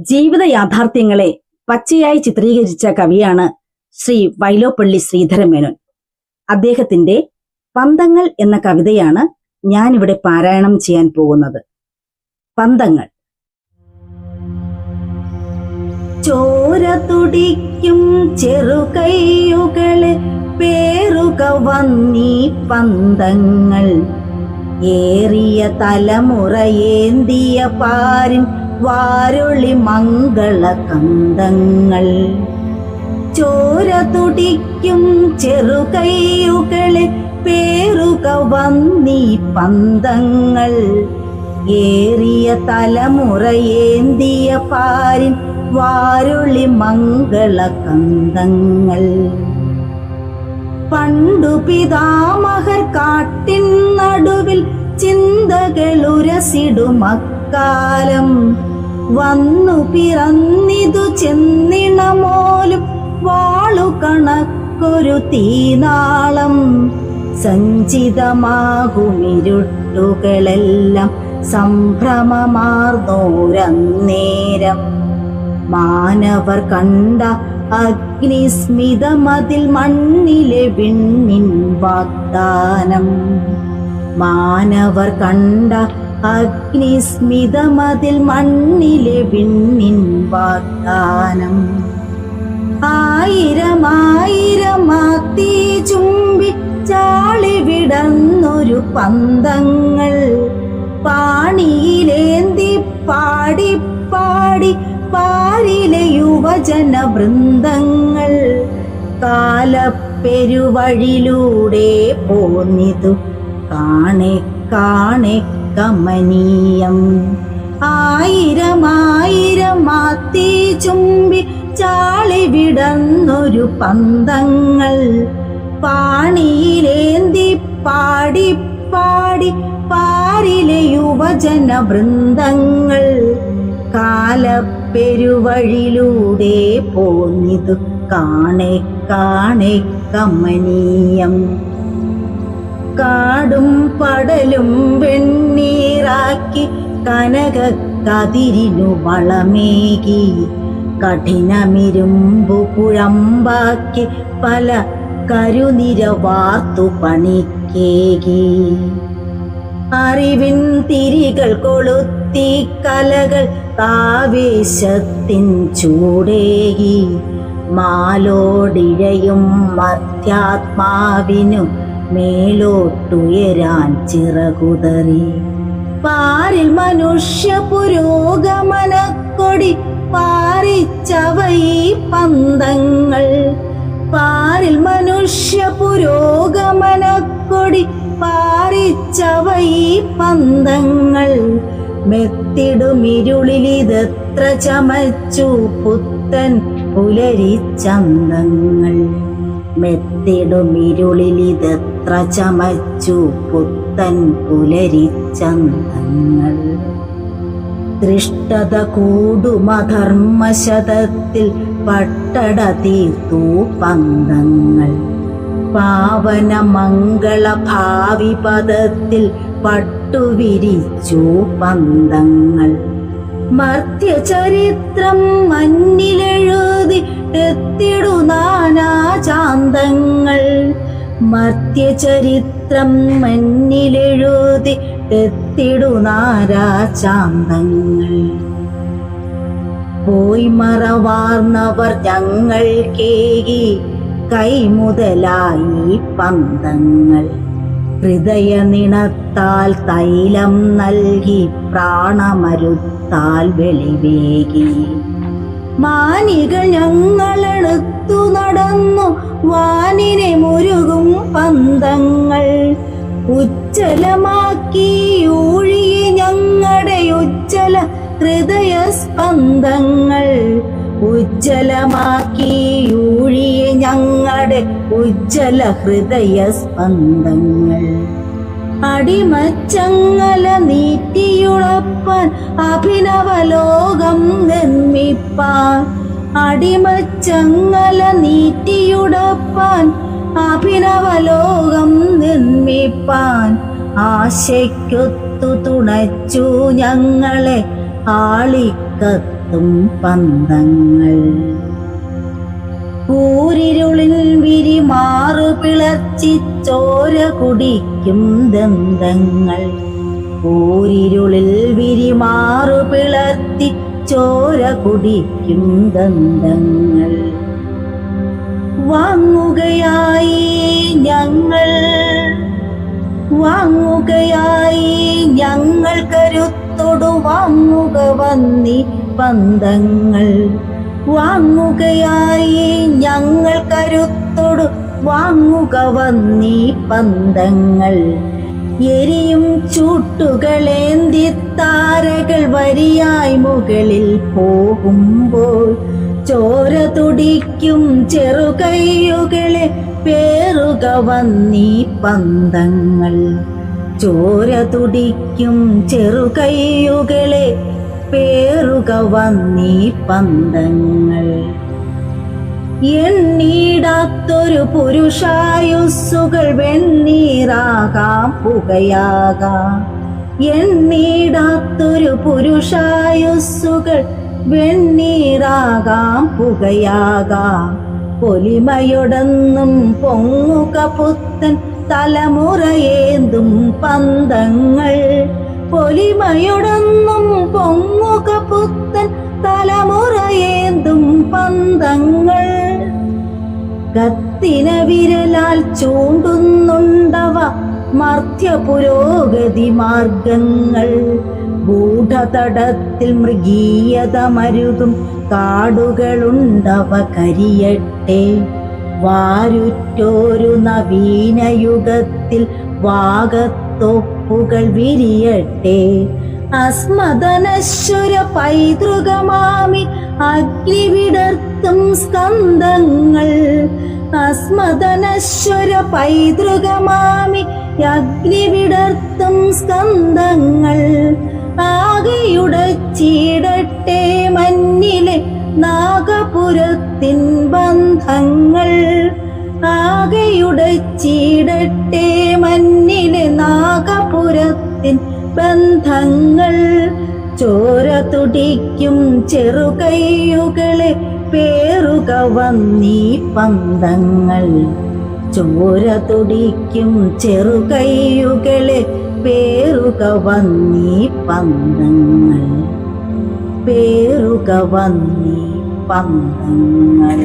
ജീവിത യാഥാർത്ഥ്യങ്ങളെ പച്ചയായി ചിത്രീകരിച്ച കവിയാണ് ശ്രീ വൈലോപ്പള്ളി ശ്രീധരമേനോൻ. അദ്ദേഹത്തിന്റെ പന്തങ്ങൾ എന്ന കവിതയാണ് ഞാനിവിടെ പാരായണം ചെയ്യാൻ പോകുന്നത്. പന്തങ്ങൾ. ചോര തുടിക്കും ചെറുകൈയുകളെ പേറുക വന്നീ പന്തങ്ങൾ. ഏറിയ തലമുറയേന്തിയ പാരിൻ വാരുളി മംഗള കന്തങ്ങൾ ചോര തുടിക്കും ചെറുകൈയുകളെ പേറുക വന്നീ പന്തങ്ങൾ. ഏറിയ തലമുറയേന്തിയ പാരിൻ വാരുളി മംഗള കന്തങ്ങൾ പണ്ടു പിതാമഹർ കാട്ടിൻ നടുവിൽ ചിന്തകളുരസിടുമക്കാലം വന്നു പിറന്നിതു ചെന്നിണമോലും വാളു കണക്കൊരു തീനാളം. സഞ്ചിതമാകുമിരുട്ടുകളെല്ലാം സംഭ്രമമാർന്നോരന്നേരം. മാനവർ കണ്ട അഗ്നിസ്മിതമതിൽ മണ്ണിലെ വിണ്ണിൻ വാഗ്ദാനം. മാനവർ കണ്ട അഗ്നിസ്മിതമതിൽ മണ്ണിലെ വിണ്ണിൻ വാഗ്ദാനം. ആയിരം ആയിരം മാത്തി ചുംബി ചാളി വിടന്നൊരു പന്തങ്ങൾ. പാണിയിലേന്തി പാടി പാടി പാരിലെ യുവജന വൃന്ദങ്ങൾ. കാലപ്പെരുവഴിലൂടെ പോന്നിതു. കാണെ കാണെ കമനീയം ആയിരമായിരം ആയിരം മാത്തി ചുംബി ചാളി വിടന്നൊരു പന്തങ്ങൾ. പാണിയിലേന്തി പാടി പാടി പാരിലെ യുവജന വൃന്ദങ്ങൾ. കാലപ്പെരുവഴിലൂടെ പോന്നിതു കാണെ കാണെ കമനീയം കാടും പടലും വെണ്ണീറാക്കി കനക കതിരിനു വളമേകി. കഠിനമിരുമ്പു കുഴമ്പാക്കി പല കരുനിര വാർത്തു പണിക്കേകി. അറിവിൻ തിരികൾ കൊളുത്തി കലകൾ ആവേശത്തിൻ ചൂടേകി. മാലോടിഴയും മധ്യാത്മാവിനു മേലോട്ടുയരാൻ ചിറകുതറി. പാറിൽ മനുഷ്യ പുരോഗമനക്കൊടി പാറിച്ചവയി പന്തങ്ങൾ. പാറിൽ മനുഷ്യ പുരോഗമനക്കൊടി പാറിച്ചവയി പന്തങ്ങൾ. മെത്തിടുമിരുളിലിതെത്ര ചമച്ചു പുത്തൻ പുലരിച്ചന്തങ്ങൾ മെത്തിടുമിരുളിലിതെത്ര ചമച്ചു പുത്തൻ പുലരിച്ചന്തങ്ങൾ ദൃഷ്ടത കൂടുമധർമ്മശതത്തിൽ പട്ടട തീർത്തു പാവന മംഗള ഭാവി പദത്തിൽ പട്ടുവിരിച്ചു പന്തങ്ങൾ. മർത്യചരിത്രം മഞ്ഞിലെഴുതി എത്തിടു നാനാചാന്തങ്ങൾ. മർത്യചരിത്രം മഞ്ഞിലെഴുതി തെത്തിടുനാരാചാന്തങ്ങൾ പോയി മറവാർന്നവർ ഞങ്ങൾ കേകി കൈമുതലായി പന്തങ്ങൾ. ഹൃദയനിണത്താൽ തൈലം നൽകി പ്രാണമരുത്താൽ വെളിവേകി. മാനികൾ ഞങ്ങളെടുത്തു നടന്നു. വാനിനെ മുരുകും പന്തങ്ങൾ ഉജ്ജലമാക്കി ഊഴിയെ ഞങ്ങളുടെ ഉജ്ജല ഹൃദയ സ്പന്ദങ്ങൾ ഉജ്ജലമാക്കി ഊഴിയെ ഞങ്ങളുടെ ഉജ്ജല ഹൃദയ സ്പന്ദങ്ങൾ അടിമച്ചങ്ങല നീറ്റിയുളപ്പാൻ അഭിനവലോകം നിർമ്മിപ്പാൻ. അടിമച്ചങ്ങല നീറ്റിയുടപ്പാൻ അഭിനവലോകം നിർമ്മിപ്പാൻ. ആശയ്ക്കൊത്തു തുണച്ചു ഞങ്ങളെ ആളിക്കത്തും പന്തങ്ങൾ. കൂരിരുളിൽ വിരിമാറു പിളർച്ചി ചോര കുടിക്കും ദന്തങ്ങൾ. ഊരിരുളിൽ വിരിമാറു പിളർത്തി ചോര കുടിക്കും ദന്തങ്ങൾ. വാങ്ങുകയായി ഞങ്ങൾ വാങ്ങുകയായി ഞങ്ങൾ കരുത്തൊടു വാങ്ങുക വന്നി പന്തങ്ങൾ. വാങ്ങുകയായി ഞങ്ങൾ കരുത്തൊടു വാങ്ങുക വന്നീ പന്തങ്ങൾ. എരിയും ചൂട്ടുകളേന്തി താരകൾ വരിയായി മുകളിൽ പോകുമ്പോൾ ചോര തുടിക്കും ചെറുകൈയുകളെ പേറുക വന്നീ പന്തങ്ങൾ. ചോര തുടിക്കും ചെറുകൈയുകളെ പേറുക വന്നീ പന്തങ്ങൾ. എണ്ണീടാത്തൊരു പുരുഷായുസ്സുകൾ വെണ്ണീറാകാം പുകയാകാം. എണ്ണീടാത്തൊരു പുരുഷായുസ്സുകൾ വെണ്ണീറാകാം പുകയാകാം. പൊലിമയൊടൊന്നും പൊങ്ങുക പുത്തൻ തലമുറയേന്തും പന്തങ്ങൾ. പൊലിമയൊടൊന്നും തലമുറയേന്തും പന്തങ്ങൾ. കത്തിന വിരലാൽ ചൂണ്ടുന്നുണ്ടവ മർത്യ പുരോഗതി മാർഗങ്ങൾ. ഗൂഢതടത്തിൽ മൃഗീയത മരുതും കാടുകളുണ്ടവ കരിയട്ടെ. വാരുറ്റോരു നവീനയുഗത്തിൽ വാഗത്തൊപ്പുകൾ വിരിയട്ടെ. അസ്മദനശ്വര പൈതൃകമാമി അഗ്നിവിടർത്തും സ്കന്ധങ്ങൾ അസ്മദനശ്വര പൈതൃകമാമി അഗ്നിവിടർത്തും സ്കന്ധങ്ങൾ ആകെയുടച്ചിടട്ടെ മഞ്ഞിലെ നാഗപുരത്തിൻ ബന്ധങ്ങൾ. ആകെയുടച്ചിടട്ടെ മഞ്ഞിലെ നാഗപുരത്തിൻ ബന്ധങ്ങൾ ചോര തുടിക്കും ചെറുകൈയുകളെ പേറുക വന്നീ പന്തങ്ങൾ. ചോര തുടിക്കും ചെറുകൈയുകളെ പേറുക വന്നീ പന്തങ്ങൾ. പേറുക വന്നീ പന്തങ്ങൾ.